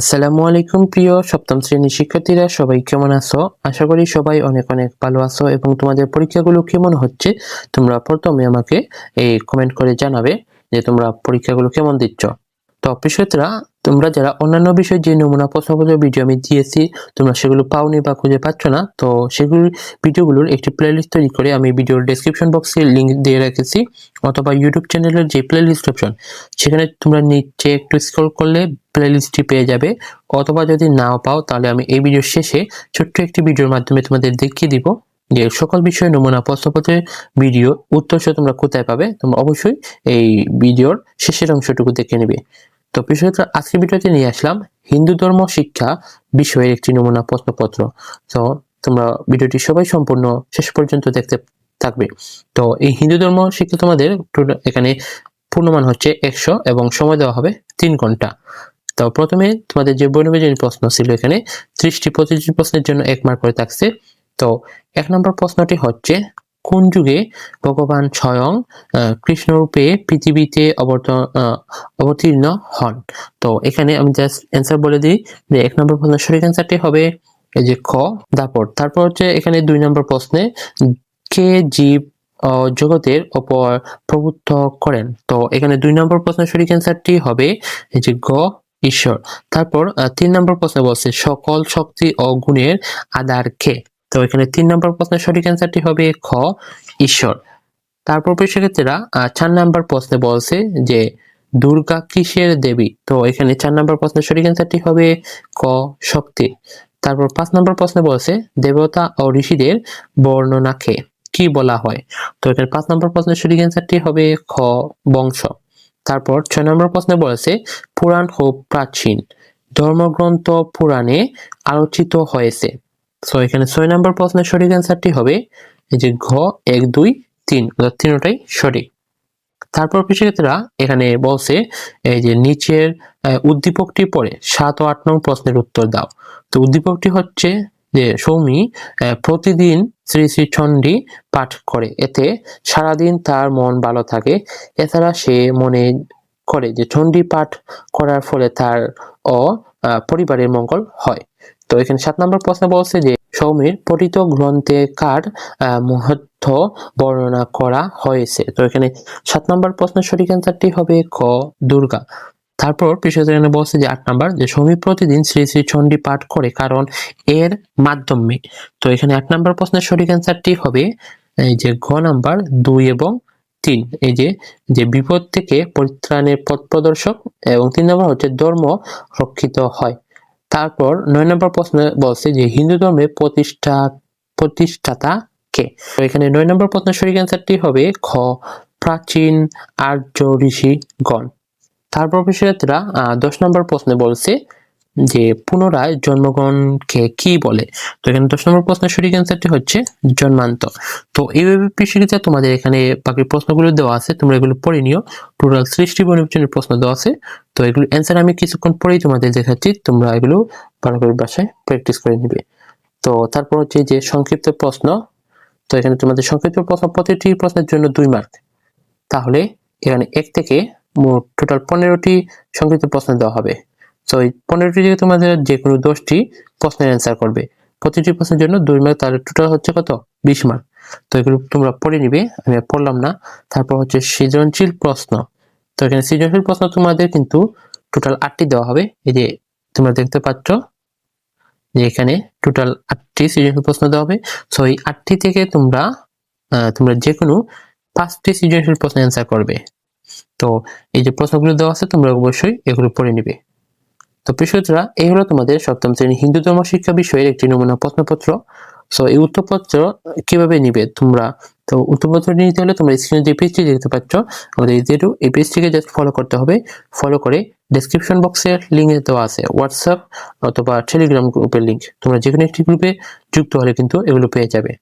আসসালামু আলাইকুম, প্রিয় সপ্তম শ্রেণির শিক্ষার্থীরা, সবাই কেমন আছো? আশা করি সবাই অনেক অনেক ভালো আছো এবং তোমাদের পরীক্ষাগুলো কেমন হচ্ছে, তোমরা প্রথমে আমাকে এই কমেন্ট করে জানাবে যে তোমরা পরীক্ষাগুলো কেমন দিচ্ছ। তো বিষয়তরা তোমরা যারা অন্যান্য বিষয়ে যে নমুনা প্রশ্নপত্র ভিডিও আমি দিয়েছি, তোমরা সেগুলো পাওনি বা খুঁজে পাচ্ছ না, তো সেগুলো ভিডিওগুলোর একটি প্লেলিস্ট তৈরি করে আমি ভিডিওর ডেসক্রিপশন বক্সে লিঙ্ক দিয়ে রেখেছি, অথবা ইউটিউব চ্যানেলের যে প্লেলিস্ট অপশন সেখানে তোমরা নিচে একটু স্ক্রল করলে প্লেলিস্টটি পেয়ে যাবে, অথবা যদি নাও পাও তাহলে আমি এই ভিডিওর শেষে ছোট্ট একটি ভিডিওর মাধ্যমে তোমাদের দেখিয়ে দিব যে সকল বিষয়ে নমুনা প্রশ্নপত্রের ভিডিও উত্তর তোমরা কোথায় পাবে, তোমরা অবশ্যই এই ভিডিওর শেষের অংশটুকু দেখে নেবে। তো বিষয়টা আজকে ভিডিওতে নিয়ে আসলাম হিন্দু ধর্ম শিক্ষা বিষয়ের একটি নমুনা প্রশ্নপত্র। তো তোমরা ভিডিওটি সবাই সম্পূর্ণ শেষ পর্যন্ত দেখতে থাকবে। তো এই হিন্দু ধর্ম শিক্ষা তোমাদের এখানে পূর্ণমান হচ্ছে একশো এবং সময় দেওয়া হবে তিন ঘণ্টা। তো প্রথমে তোমাদের যে বর্ণবিজনী প্রশ্ন ছিল এখানে, ত্রিশটি প্রতিটি প্রশ্নের জন্য এক মার্ক করে থাকছে। তো এক নম্বর প্রশ্নটি হচ্ছে কোন যুগে ভগবান স্বয়ং কৃষ্ণরূপে পৃথিবীতে অবতীর্ণ হন? তো এখানে আমি জাস্ট অ্যান্সার বলে দিই যে এক নম্বর প্রশ্নের সঠিক অ্যান্সারটি হবে এই যে খ, দাপট। তারপর হচ্ছে এখানে দুই নম্বর প্রশ্নে, কে জীব জগতের ওপর প্রভুত্ব করেন? তো এখানে দুই নম্বর প্রশ্নের সঠিক অ্যান্সারটি হবে এই যে গ, ঈশ্বর। তারপর তিন নম্বর প্রশ্নে বলছে, সকল শক্তি ও গুণের আধার কে? তো এখানে তিন নম্বর প্রশ্নের সঠিক অ্যান্সারটি হবে খ ঈশ্বর। তারপর শিক্ষার্থীরা আহ, চার নম্বর প্রশ্নে বলছে যে দুর্গা কিসের দেবী? তো এখানে চার নম্বর প্রশ্নের সঠিক অ্যান্সারটি হবে ক শক্তি। তারপর পাঁচ নম্বর প্রশ্নে বলছে দেবতা ও ঋষিদের বর্ণনাকে কি বলা হয়? তো এখানে পাঁচ নম্বর প্রশ্নের সঠিক অ্যান্সারটি হবে খ বংশ। তারপর ছয় নম্বর প্রশ্নে বলেছে পুরাণ ও প্রাচীন ধর্মগ্রন্থ পুরাণে আলোচিত হয়েছে। তো এখানে ছয় নম্বর প্রশ্নের সঠিক অ্যান্সারটি হবে যে ঘ এক দুই তিন। তিনটাই সঠিক। তারপর কৃষিক্ষেত্রা এখানে বলছে এই যে নিচের উদ্দীপকটি পড়ে। সাত ও আট নং প্রশ্নের উত্তর দাও। তো উদ্দীপকটি হচ্ছে যে সৌমি প্রতিদিন শ্রী শ্রী চণ্ডী পাঠ করে। এতে সারাদিন তার মন ভালো থাকে। এছাড়া সে মনে করে যে চণ্ডী পাঠ করার ফলে তার আহ, পরিবারের মঙ্গল হয়। তো এখানে সাত নম্বর প্রশ্ন বলছে যে সৌমির পঠিত গ্রন্থে কার মহত্ব বর্ণনা করা হয়েছে। তো এখানে সাত নম্বর প্রশ্নের সঠিক অ্যান্সারটি হবে ক, দুর্গা। তারপর পিছিয়ে এখানে বলছে যে আট নম্বর, যে সৌমি প্রতিদিন শ্রী শ্রী চণ্ডী পাঠ করে কারণ এর মাধ্যমে। তো এখানে আট নম্বর প্রশ্নের সঠিক অ্যান্সারটি হবে, এই যে ঘ নাম্বার, দুই এবং তিন। এই যে যে বিপদ থেকে পরিত্রাণের পথ প্রদর্শক এবং তিন নম্বর হচ্ছে ধর্ম রক্ষিত হয়। তারপর নয় নম্বর প্রশ্ন বলছে যে হিন্দু ধর্মে প্রতিষ্ঠা, প্রতিষ্ঠাতা কে? তো এখানে নয় নম্বর প্রশ্নের সঠিক অ্যান্সারটি হবে খ, প্রাচীন আর্য ঋষিগণ। তারপর বিষয়রা দশ নম্বর প্রশ্নে বলছে যে পুনরায় জন্মগ্রহণকে কি বলে? তো এখানে দশ নম্বর প্রশ্নের সঠিক অ্যান্সারটি হচ্ছে জন্মান্তর। তো এইভাবে পৃষ্ঠিতে তোমাদের এখানে বাকি প্রশ্নগুলো দেওয়া আছে, তোমরা এগুলো পড়ে নিও। টোটাল সৃষ্টি বনিবচনের প্রশ্ন দেওয়া আছে। তো এগুলো অ্যান্সার আমি কিছুক্ষণ পরেই তোমাদের দেখাচ্ছি, তোমরা এগুলো ভালো করে বাসায় প্র্যাকটিস করে নিবে। তো তারপর হচ্ছে যে সংক্ষিপ্ত প্রশ্ন। তো এখানে তোমাদের সংক্ষিপ্ত প্রশ্ন, প্রতিটি প্রশ্নের জন্য দুই মার্ক তাহলে এখানে এক থেকে মোট টোটাল পনেরোটি সংক্ষিপ্ত প্রশ্ন দেওয়া হবে। তো এই পনেরোটি থেকে তোমাদের যে কোনো দশটি প্রশ্নের অ্যান্সার করবে। প্রতিটি প্রশ্নের জন্য দুই মার্ক তাহলে টোটাল হচ্ছে কত? বিশ মার্ক তো এগুলো তোমরা পড়ে নিবে, আমি পড়লাম না। তারপর হচ্ছে সৃজনশীল প্রশ্ন। তো এখানে সৃজনশীল প্রশ্ন তোমাদের কিন্তু টোটাল আটটি দেওয়া হবে। এই যে তোমরা দেখতে পাচ্ছ যে এখানে টোটাল আটটি সৃজনশীল প্রশ্ন দেওয়া হবে। সো এই আটটি থেকে তোমরা তোমরা যে কোনো পাঁচটি সৃজনশীল প্রশ্ন অ্যান্সার করবে। তো এই যে প্রশ্নগুলো দেওয়া আছে, তোমরা অবশ্যই এগুলো পড়ে নিবে। তো প্রিয়রা এই হলো তোমাদের সপ্তম শ্রেণি হিন্দু ধর্ম শিক্ষা বিষয়ের একটি নমুনা প্রশ্নপত্র। সো এই উত্তরপত্র কীভাবে নিবে তোমরা? তো উত্তরপত্র নিতে হলে তোমরা স্ক্রিনে যে পেজটি দেখতে পাচ্ছ। আমাদের এই পেজটিকে জাস্ট ফলো করতে হবে। ফলো করে ডেসক্রিপশন বক্সের লিঙ্ক দেওয়া আছে। হোয়াটসঅ্যাপ অথবা টেলিগ্রাম গ্রুপের লিঙ্ক তোমরা যে কোনো একটি গ্রুপে যুক্ত হলে কিন্তু এগুলো পেয়ে যাবে।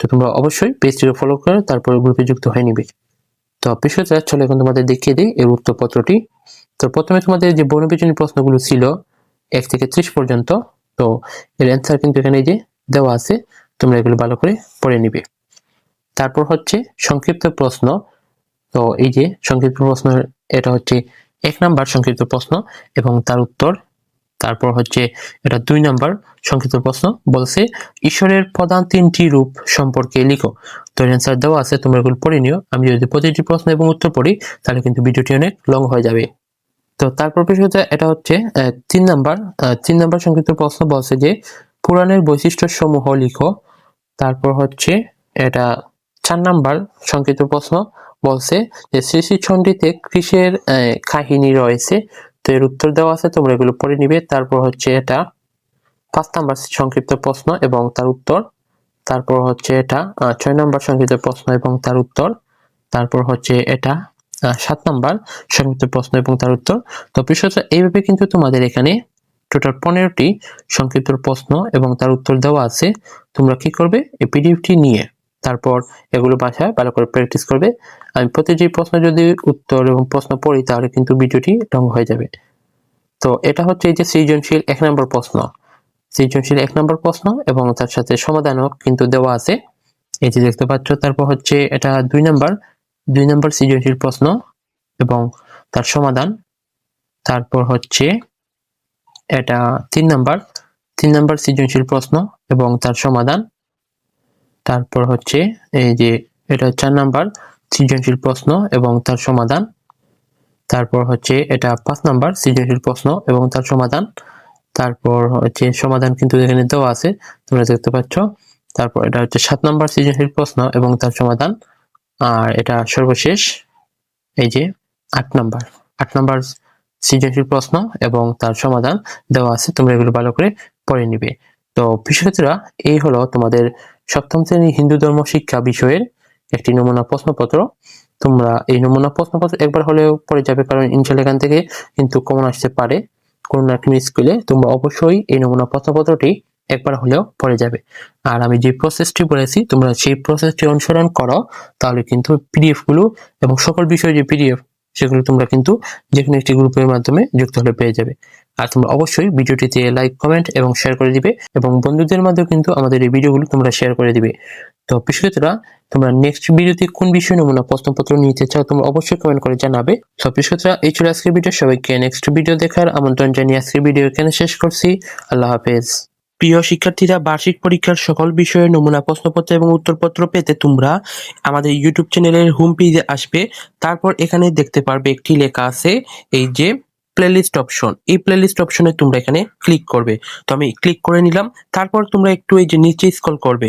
তো তোমরা অবশ্যই পেজটিকে ফলো করে তারপর গ্রুপে যুক্ত হয়ে নিবে। তো বিষয়টা চলে এখন তোমাদের দেখিয়ে দিই এই উত্তরপত্রটি। তো প্রথমে তোমাদের যে বর্ণবিজনী প্রশ্নগুলো ছিল, এক থেকে ত্রিশ পর্যন্ত, তো এর অ্যান্সার কিন্তু এখানে যে দেওয়া আছে, তোমরা এগুলো ভালো করে পড়ে নিবে। তারপর হচ্ছে সংক্ষিপ্ত প্রশ্ন, তো এই যে সংক্ষিপ্ত প্রশ্ন, এটা হচ্ছে এক নাম্বার সংক্ষিপ্ত প্রশ্ন এবং তার উত্তর, তারপর হচ্ছে এটা দুই নাম্বার সংক্ষিপ্ত প্রশ্ন, বলছে ঈশ্বরের প্রধান তিনটি রূপ সম্পর্কে লিখো। তো অ্যান্সার দেওয়া আছে, তোমরা এগুলো পড়ে নিও। আমি যদি প্রতিটি প্রশ্ন এবং উত্তর পড়ি, তাহলে কিন্তু ভিডিওটি অনেক লং হয়ে যাবে। তো তারপর বিষয়টা এটা হচ্ছে তিন নাম্বার তিন নাম্বার সংক্ষিপ্ত প্রশ্ন বলছে যে, পুরাণের বৈশিষ্ট্য সমূহ লিখো। তারপর হচ্ছে, এটা চার নাম্বার সংক্ষিপ্ত প্রশ্ন বলছে যে শ্রী চণ্ডীতে কৃষের কাহিনী রয়েছে। তো এর উত্তর দেওয়া আছে, তোমরা এগুলো পড়ে নিবে। তারপর হচ্ছে এটা পাঁচ নাম্বার সংক্ষিপ্ত প্রশ্ন এবং তার উত্তর। তারপর হচ্ছে এটা ছয় নাম্বার সংক্ষিপ্ত প্রশ্ন এবং তার উত্তর। তারপর হচ্ছে এটা সাত নাম্বার সংক্ষিপ্ত প্রশ্ন এবং তার উত্তর। তো বিশেষত এইভাবে কিন্তু তোমাদের এখানে টোটাল পনেরোটি সংক্ষিপ্ত প্রশ্ন এবং তার উত্তর দেওয়া আছে। তোমরা কি করবে? এই পিডিএফটি নিয়ে তারপর এগুলো বাসায় ভালো করে প্র্যাকটিস করবে। আমি প্রতিটি প্রশ্ন যদি উত্তর এবং প্রশ্ন পড়ি, তাহলে কিন্তু ভিডিওটি লং হয়ে যাবে। তো এটা হচ্ছে এই যে সৃজনশীল এক নম্বর প্রশ্ন। সৃজনশীল এক নম্বর প্রশ্ন এবং তার সাথে সমাধানও কিন্তু দেওয়া আছে। এই যে দেখতে পাচ্ছ, তারপর হচ্ছে এটা দুই নাম্বার। দুই নম্বর সৃজনশীল প্রশ্ন এবং তার সমাধান। তারপর হচ্ছে এটা তিন নাম্বার। তিন নাম্বার সৃজনশীল প্রশ্ন এবং তার সমাধান। তারপর হচ্ছে এই যে এটা চার নাম্বার সৃজনশীল প্রশ্ন এবং তার সমাধান। তারপর হচ্ছে এটা পাঁচ নাম্বার সৃজনশীল প্রশ্ন এবং তার সমাধান। তারপর হচ্ছে সমাধান কিন্তু এখানে দেওয়া আছে, তোমরা দেখতে পাচ্ছ। তারপর এটা হচ্ছে সাত নাম্বার সৃজনশীল প্রশ্ন এবং তার সমাধান। আর এটা সর্বশেষ, এই যে আট নাম্বার। আট নাম্বার সৃজনশীল প্রশ্ন এবং তার সমাধান দেওয়া আছে, তোমরা এগুলো ভালো করে পড়ে নিবে। তো শিক্ষার্থীরা এই হলো তোমাদের সপ্তম শ্রেণি হিন্দু ধর্ম শিক্ষা বিষয়ের একটি নমুনা প্রশ্নপত্র। তোমরা এই নমুনা প্রশ্নপত্র একবার হলেও পড়ে যাবে, কারণ ইনশাল্লাহ এখান থেকে কিন্তু কমন আসতে পারে কোনো না কোনো স্কুলে। তোমরা অবশ্যই এই নমুনা প্রশ্নপত্রটি একবার হলেও পড়ে যাবে। আর আমি যে প্রসেসটি বলেছি, তোমরা সেই প্রসেসটি অনুসরণ করো, তাহলে কিন্তু পিডিএফগুলো এবং সকল বিষয়ে যে পিডিএফ সেগুলো তোমরা কিন্তু যে কোনো একটি গ্রুপের মাধ্যমে যুক্ত হলে পেয়ে যাবে। আর তোমরা অবশ্যই ভিডিওটিতে লাইক কমেন্ট এবং শেয়ার করে দিবে এবং বন্ধুদের মাধ্যমে কিন্তু আমাদের এই ভিডিওগুলো তোমরা শেয়ার করে দিবে। তো শিক্ষার্থীরা তোমরা নেক্সট ভিডিওতে কোন বিষয় নমুনা প্রশ্নপত্র নিতে চাও, তোমরা অবশ্যই কমেন্ট করে জানাবে। তো শিক্ষার্থীরা এই ছিল আজকের ভিডিও। সবাইকে নেক্সট ভিডিও দেখার আমন্ত্রণ জানিয়ে আজকের ভিডিও এখানে শেষ করছি। আল্লাহ হাফেজ। প্রিয় শিক্ষার্থীরা, বার্ষিক পরীক্ষার সকল বিষয়ে নমুনা প্রশ্নপত্র এবং উত্তরপত্র পেতে তোমরা আমাদের ইউটিউব চ্যানেলের হোম পেজে আসবে। তারপর এখানে দেখতে পারবে একটি লেখা আছে, এই যে প্লেলিস্ট অপশন এই প্লেলিস্ট অপশনে তোমরা এখানে ক্লিক করবে। তো আমি ক্লিক করে নিলাম, তারপর তোমরা একটু এই যে নিচে স্ক্রল করবে।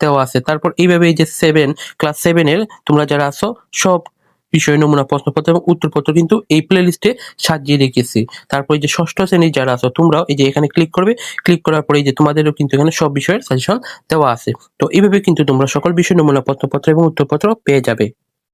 দেওয়া আছে। তারপর এইভাবে এই যে সেভেন ক্লাস সেভেনের তোমরা যারা আছো, সব বিষয় নমুনা প্রশ্নপত্র এবং উত্তরপত্র কিন্তু এই প্লে লিস্টে সাজিয়ে রেখেছি। তারপর এই যে ষষ্ঠ শ্রেণির যারা আছো, তোমরাও এই যে এখানে ক্লিক করবে। ক্লিক করার পরে এই যে তোমাদেরও কিন্তু এখানে সব বিষয়ের সাজেশন দেওয়া আছে। তো এইভাবে কিন্তু তোমরা সকল বিষয় নমুনা প্রশ্নপত্র এবং উত্তরপত্র পেয়ে যাবে।